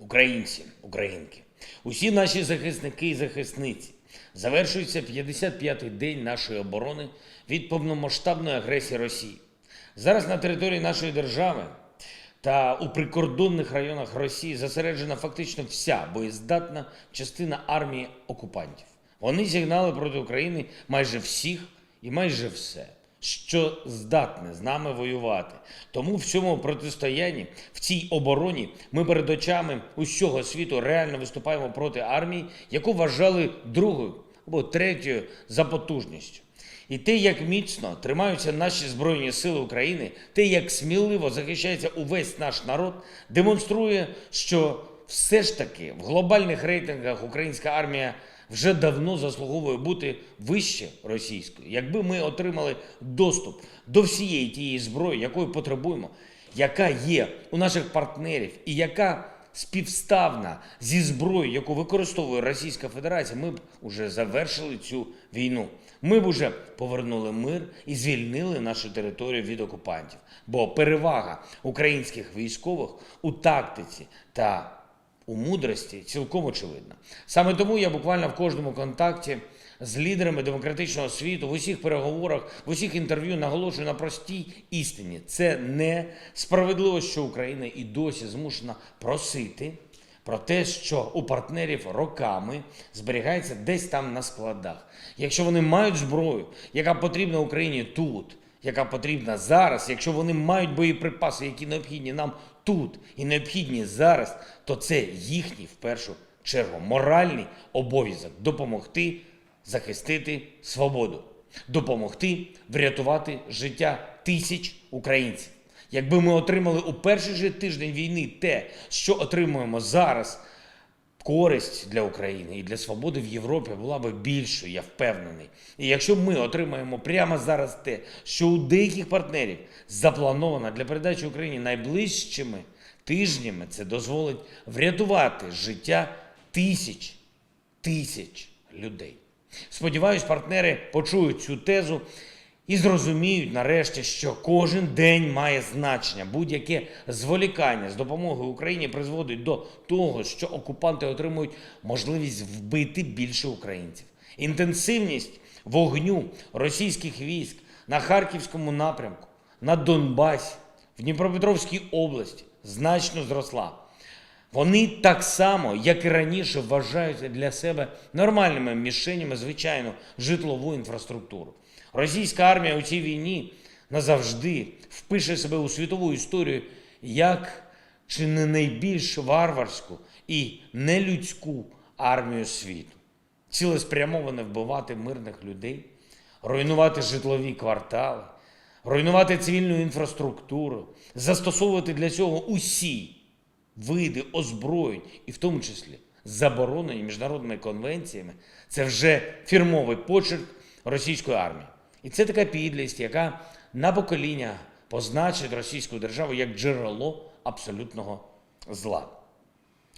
Українці, українки, усі наші захисники і захисниці. Завершується 55-й день нашої оборони від повномасштабної агресії Росії. Зараз на території нашої держави та у прикордонних районах Росії зосереджена фактично вся боєздатна частина армії окупантів. Вони зігнали проти України майже всіх і майже все, що здатне з нами воювати. Тому в цьому протистоянні, в цій обороні, ми перед очами усього світу реально виступаємо проти армії, яку вважали другою або третьою за потужністю. І те, як міцно тримаються наші Збройні Сили України, те, як сміливо захищається увесь наш народ, демонструє, що все ж таки в глобальних рейтингах українська армія вже давно заслуговує бути вище російської. Якби ми отримали доступ до всієї тієї зброї, якої потребуємо, яка є у наших партнерів і яка співставна зі зброєю, яку використовує Російська Федерація, ми б уже завершили цю війну. Ми б уже повернули мир і звільнили нашу територію від окупантів. Бо перевага українських військових у тактиці та у мудрості цілком очевидна. Саме тому я буквально в кожному контакті з лідерами демократичного світу, в усіх переговорах, в усіх інтерв'ю наголошую на простій істині. Це не справедливо, що Україна і досі змушена просити про те, що у партнерів роками зберігається десь там на складах. Якщо вони мають зброю, яка потрібна Україні тут, яка потрібна зараз, якщо вони мають боєприпаси, які необхідні нам тут і необхідні зараз, то це їхній в першу чергу моральний обов'язок допомогти захистити свободу, допомогти врятувати життя тисяч українців. Якби ми отримали у перший же тиждень війни те, що отримуємо зараз, користь для України і для свободи в Європі була би більшою, я впевнений. І якщо ми отримаємо прямо зараз те, що у деяких партнерів заплановано для передачі Україні найближчими тижнями, це дозволить врятувати життя тисяч, тисяч людей. Сподіваюсь, партнери почують цю тезу і зрозуміють нарешті, що кожен день має значення. Будь-яке зволікання з допомогою Україні призводить до того, що окупанти отримують можливість вбити більше українців. Інтенсивність вогню російських військ на Харківському напрямку, на Донбасі, в Дніпропетровській області значно зросла. Вони так само, як і раніше, вважають для себе нормальними мішенями звичайну житлову інфраструктуру. Російська армія у цій війні назавжди впише себе у світову історію як чи не найбільш варварську і нелюдську армію світу. Цілеспрямоване вбивати мирних людей, руйнувати житлові квартали, руйнувати цивільну інфраструктуру, застосовувати для цього усі види озброєнь, і в тому числі заборонені міжнародними конвенціями, це вже фірмовий почерк російської армії. І це така підлість, яка на покоління позначить російську державу як джерело абсолютного зла.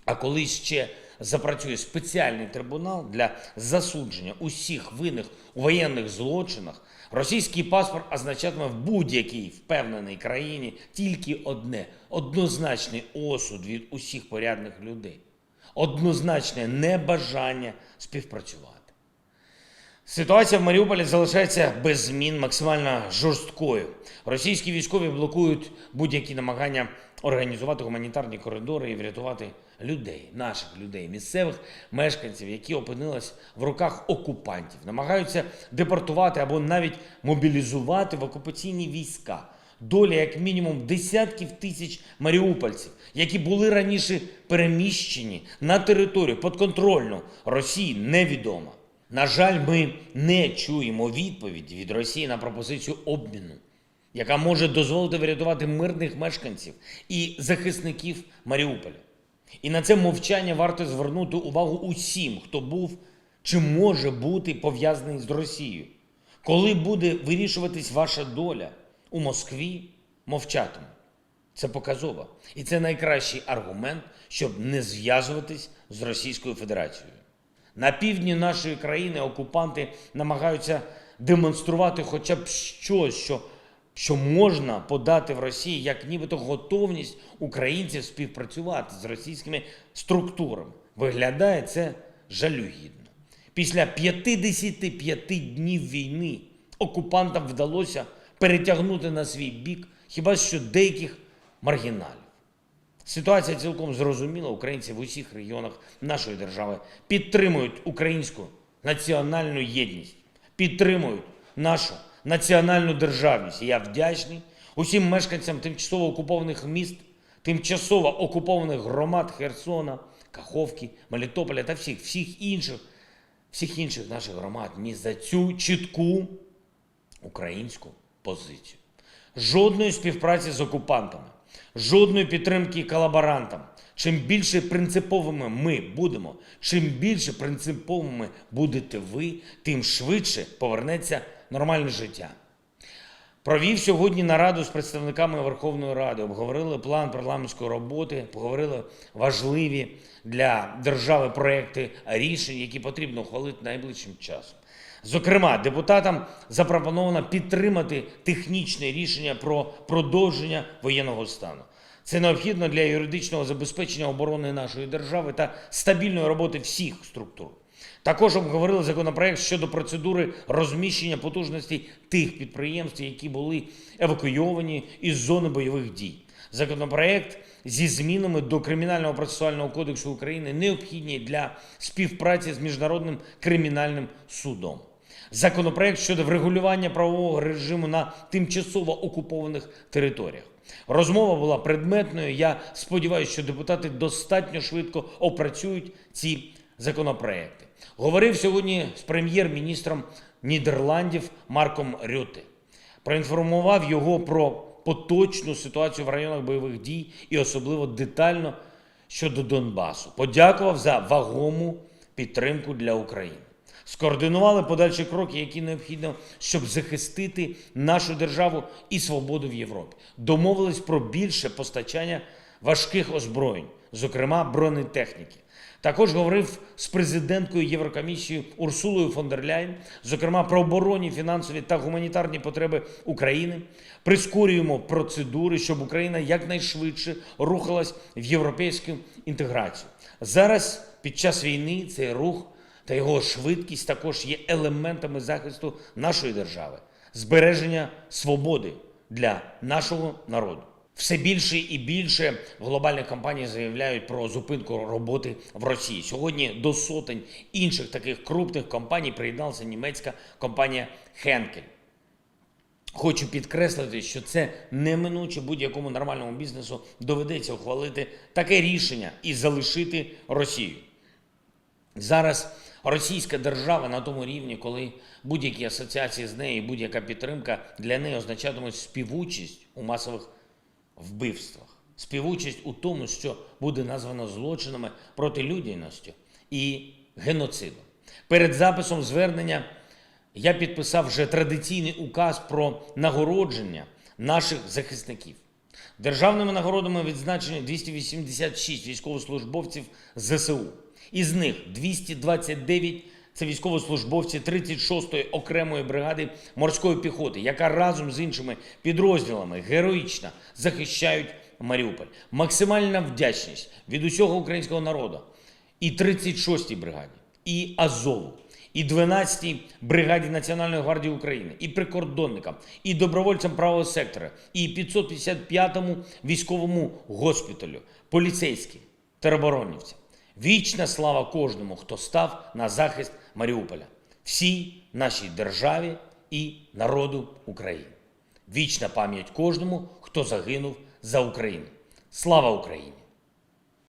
А коли ще запрацює спеціальний трибунал для засудження усіх винних у воєнних злочинах, російський паспорт означатиме в будь-якій впевненій країні тільки одне однозначний осуд від усіх порядних людей, однозначне небажання співпрацювати. Ситуація в Маріуполі залишається без змін максимально жорсткою. Російські військові блокують будь-які намагання організувати гуманітарні коридори і врятувати людей, наших людей, місцевих мешканців, які опинились в руках окупантів, намагаються депортувати або навіть мобілізувати в окупаційні війська. Доля, як мінімум, десятків тисяч маріупольців, які були раніше переміщені на територію подконтрольну Росії, невідома. На жаль, ми не чуємо відповіді від Росії на пропозицію обміну, яка може дозволити врятувати мирних мешканців і захисників Маріуполя. І на це мовчання варто звернути увагу усім, хто був чи може бути пов'язаний з Росією. Коли буде вирішуватись ваша доля у Москві, мовчатиму. Це показово. І це найкращий аргумент, щоб не зв'язуватись з Російською Федерацією. На півдні нашої країни окупанти намагаються демонструвати хоча б щось, що що можна подати в Росії як нібито готовність українців співпрацювати з російськими структурами. Виглядає це жалюгідно. Після 55 днів війни окупантам вдалося перетягнути на свій бік хіба що деяких маргіналів. Ситуація цілком зрозуміла. Українці в усіх регіонах нашої держави підтримують українську національну єдність, підтримують нашу національну державність. Я вдячний усім мешканцям тимчасово окупованих міст, тимчасово окупованих громад Херсона, Каховки, Мелітополя та всіх, всіх інших, всіх інших наших громад міст за цю чітку українську позицію. Жодної співпраці з окупантами, жодної підтримки колаборантам. Чим більше принциповими ми будемо, чим більше принциповими будете ви, тим швидше повернеться нормальне життя. Провів сьогодні нараду з представниками Верховної Ради, обговорили план парламентської роботи, поговорили важливі для держави проекти рішень, які потрібно ухвалити найближчим часом. Зокрема, депутатам запропоновано підтримати технічне рішення про продовження воєнного стану. Це необхідно для юридичного забезпечення оборони нашої держави та стабільної роботи всіх структур. Також обговорили законопроект щодо процедури розміщення потужностей тих підприємств, які були евакуйовані із зони бойових дій. Законопроект зі змінами до Кримінального процесуального кодексу України необхідні для співпраці з міжнародним кримінальним судом. Законопроект щодо врегулювання правового режиму на тимчасово окупованих територіях. Розмова була предметною. Я сподіваюся, що депутати достатньо швидко опрацюють ці законопроекти. Говорив сьогодні з прем'єр-міністром Нідерландів Марком Рюте. Проінформував його про поточну ситуацію в районах бойових дій і особливо детально щодо Донбасу. Подякував за вагому підтримку для України. Скоординували подальші кроки, які необхідно, щоб захистити нашу державу і свободу в Європі. Домовились про більше постачання важких озброєнь, зокрема бронетехніки. Також говорив з президенткою Єврокомісії Урсулою фон дер Ляйн, зокрема про оборонні, фінансові та гуманітарні потреби України. Прискорюємо процедури, щоб Україна якнайшвидше рухалась в європейську інтеграцію. Зараз під час війни цей рух та його швидкість також є елементами захисту нашої держави, збереження свободи для нашого народу. Все більше і більше глобальних компаній заявляють про зупинку роботи в Росії. Сьогодні до сотень інших таких крупних компаній приєдналася німецька компанія Henkel. Хочу підкреслити, що це неминуче будь-якому нормальному бізнесу доведеться ухвалити таке рішення і залишити Росію. Зараз російська держава на тому рівні, коли будь-які асоціації з нею, будь-яка підтримка для неї означатимуть співучість у масових вбивствах, співучасть у тому, що буде названо злочинами проти людяності і геноцидом. Перед записом звернення я підписав вже традиційний указ про нагородження наших захисників. Державними нагородами відзначені 286 військовослужбовців ЗСУ. Із них 229 – це військовослужбовці 36-ї окремої бригади морської піхоти, яка разом з іншими підрозділами героїчно захищають Маріуполь. Максимальна вдячність від усього українського народу і 36-й бригаді, і Азову, і 12-й бригаді Національної гвардії України, і прикордонникам, і добровольцям правого сектора, і 555-му військовому госпіталю, поліцейським, тероборонівцям. Вічна слава кожному, хто став на захист Маріуполя, всій нашій державі і народу України. Вічна пам'ять кожному, хто загинув за Україну. Слава Україні!